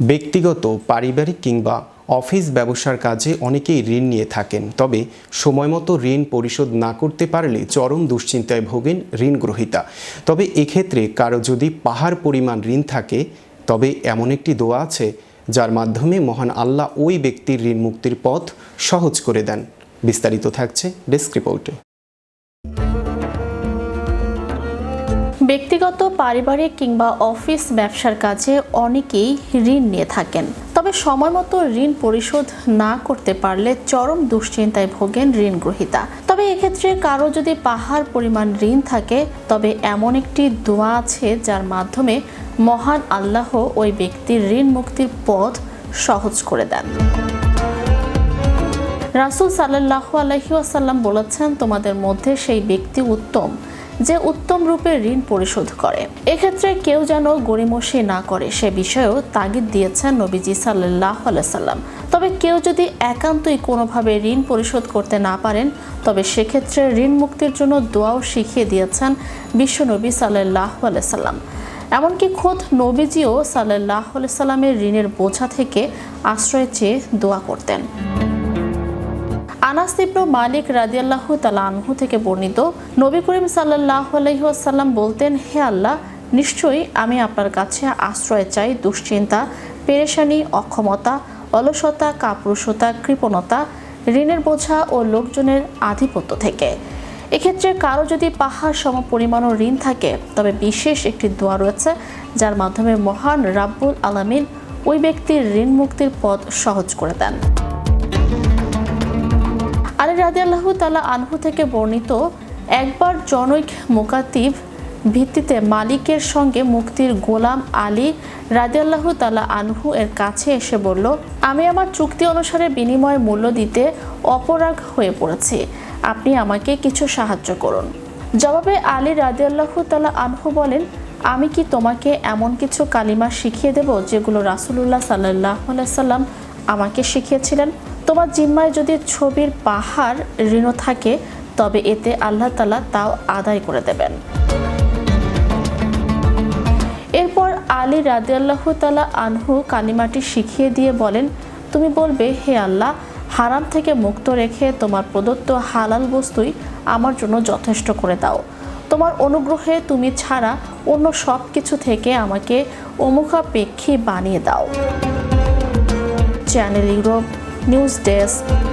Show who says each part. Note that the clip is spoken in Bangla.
Speaker 1: ব্যক্তিগত, পারিবারিক কিংবা অফিস ব্যবসার কাজে অনেকেই ঋণ নিয়ে থাকেন। তবে সময়মতো ঋণ পরিশোধ না করতে পারলে চরম দুশ্চিন্তায় ভোগেন ঋণ গ্রহীতা তবে এক্ষেত্রে কারও যদি পাহাড় পরিমাণ ঋণ থাকে, তবে এমন একটি দোয়া আছে, যার মাধ্যমে মহান আল্লাহ ওই ব্যক্তির ঋণ মুক্তির পথ সহজ করে দেন। বিস্তারিত থাকছে ডেস্ক রিপোর্টে।
Speaker 2: ব্যক্তিগত, পারিবারিক কিংবা অফিস ব্যবসার কাজে অনেকেই ঋণ নিয়ে থাকেন। তবে সময় মতো ঋণ পরিশোধ না করতে পারলে চরম দুশ্চিন্তায় ভোগেন ঋণ গ্রহীতা তবে এক্ষেত্রে কারও যদি পাহাড় পরিমাণ ঋণ থাকে, তবে এমন একটি দোয়া আছে যার মাধ্যমে মহান আল্লাহ ওই ব্যক্তির ঋণ মুক্তির পথ সহজ করে দেন। রাসুল সাল্লাহ আলহি আসাল্লাম বলেছেন, তোমাদের মধ্যে সেই ব্যক্তি উত্তম। যে উত্তম রূপে ঋণ পরিশোধ করে। এক্ষেত্রে কেউ যেন গড়িমসি না করে সে বিষয়েও তাগিদ দিয়েছেন নবীজি সাল্লাহ সাল্লাম। তবে কেউ যদি একান্তই কোনোভাবে ঋণ পরিশোধ করতে না পারেন, তবে সেক্ষেত্রে ঋণ মুক্তির জন্য দোয়াও শিখিয়ে দিয়েছেন বিশ্বনবী সাল্লাহ সাল্লাম। এমনকি খোদ নবীজিও সাল্লাহ সাল্লামের ঋণের বোঝা থেকে আশ্রয় চেয়ে দোয়া করতেন। আনাস ইবনু মালিক রাদিয়াল্লাহু তাআলা আনহু থেকে বর্ণিত নবী করিম সাল্লাল্লাহু আলাইহি ওয়াসাল্লাম বলতেন, হে আল্লাহ, নিশ্চয়ই আমি আপনার কাছে আশ্রয় চাই দুশ্চিন্তা, পেরেশানি, অক্ষমতা, অলসতা, কাপুরুষতা, কৃপণতা, ঋণের বোঝা ও লোকজনের আধিপত্য থেকে। এক্ষেত্রে কারও যদি পাহাড় সম পরিমাণও ঋণ থাকে, তবে বিশেষ একটি দোয়া রয়েছে, যার মাধ্যমে মহান রাব্বুল আলামিন ওই ব্যক্তির ঋণ মুক্তির পথ সহজ করে দেন। আলী রাদিয়াল্লাহ তালা আনহু থেকে বর্ণিত একবার জনৈক মোকাতিব ভিত্তিতে মালিকের সঙ্গে মুক্তির গোলাম আলী রাদিয়াল্লাহ তালা আনহু এর কাছে এসে বলল, আমি আমার চুক্তি অনুসারে বিনিময় মূল্য দিতে অপরাগ হয়ে পড়েছি। আপনি আমাকে কিছু সাহায্য করুন। জবাবে আলী রাদিয়াল্লাহ তালা আনহু বলেন, আমি কি তোমাকে এমন কিছু কালিমা শিখিয়ে দেব যেগুলো রাসুলুল্লাহ সাল্লাহ সাল্লাম আমাকে শিখিয়েছিলেন? তোমার জিম্মায় যদি ছবির পাহাড় ঋণ থাকে, তবে এতে আল্লাহ তালা তাও আদায় করে দেবেন। এরপর আলী রাদিয়াল্লাহ তালা আনহু কালিমাটি শিখিয়ে দিয়ে বলেন, তুমি বলবে, হে আল্লাহ, হারাম থেকে মুক্ত রেখে তোমার প্রদত্ত হালাল বস্তুই আমার জন্য যথেষ্ট করে দাও। তোমার অনুগ্রহে তুমি ছাড়া অন্য সব কিছু থেকে আমাকে অমুখাপেক্ষী বানিয়ে দাও। Channel Europe news desk